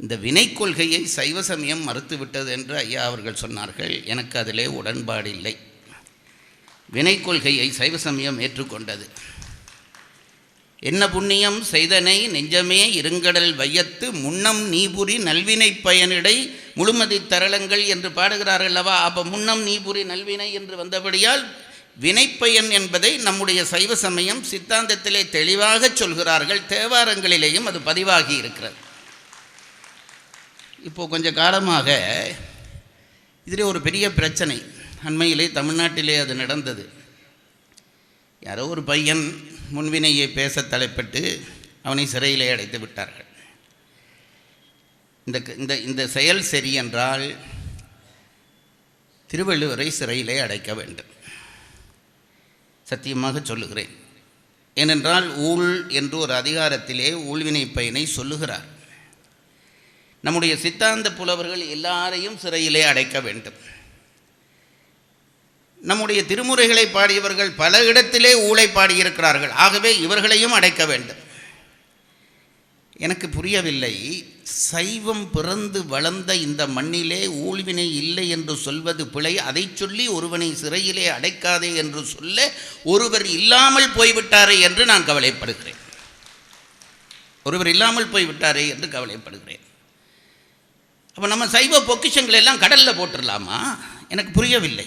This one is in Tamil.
இந்த வினை கொள்கையை சைவ சமயம் மறுத்துவிட்டது என்று ஐயா அவர்கள் சொன்னார்கள். எனக்கு அதிலே உடன்பாடு இல்லை வினை கொள்கையை சைவ சமயம் ஏற்றுக்கொண்டது. என்ன புண்ணியம்? செய்தனை நெஞ்சமே இருங்கடல் வையத்து முன்னம் நீபுரி நல்வினை பயனிடை முழுமதி தரளங்கள் என்று பாடுகிறார்கள் அல்லவா? அப்போ முன்னம் நீபுரி நல்வினை என்று வந்தபடியால் வினைப்பயன் என்பதை நம்முடைய சைவ சமயம் சித்தாந்தத்திலே தெளிவாக சொல்கிறார்கள். தேவாரங்களிலேயும் அது பதிவாகி இருக்கிறது. இப்போது கொஞ்ச காலமாக இதில் ஒரு பெரிய பிரச்சனை. அண்மையிலே தமிழ்நாட்டிலே அது நடந்தது. யாரோ ஒரு பையன் முன்வினையை பேச தலைப்பட்டு அவனை சிறையிலே அடைத்து விட்டார்கள். இந்த இந்த இந்த செயல் சரி என்றால் திருவள்ளுவரை சிறையிலே அடைக்க வேண்டும். சத்தியமாக சொல்லுகிறேன். ஏனென்றால் ஊழ் என்று ஒரு அதிகாரத்திலே ஊழ்வினை பயனை சொல்லுகிறார். நம்முடைய சித்தாந்த புலவர்கள் எல்லாரையும் சிறையிலே அடைக்க வேண்டும். நம்முடைய திருமுறைகளை பாடியவர்கள் பல இடத்திலே ஊழை பாடியிருக்கிறார்கள். ஆகவே இவர்களையும் அடைக்க வேண்டும். எனக்கு புரியவில்லை. சைவம் பிறந்து வளர்ந்த இந்த மண்ணிலே ஊழ்வினை இல்லை என்று சொல்வது பிழை. அதை சொல்லி ஒருவனை சிறையிலே அடைக்காதே என்று சொல்ல ஒருவர் இல்லாமல் போய்விட்டாரே என்று நான் கவலைப்படுகிறேன். ஒருவர் இல்லாமல் போய்விட்டாரே என்று கவலைப்படுகிறேன். அப்போ நம்ம சைவ பொக்கிஷங்களை எல்லாம் கடலில் போட்டுடலாமா எனக்கு புரியவில்லை.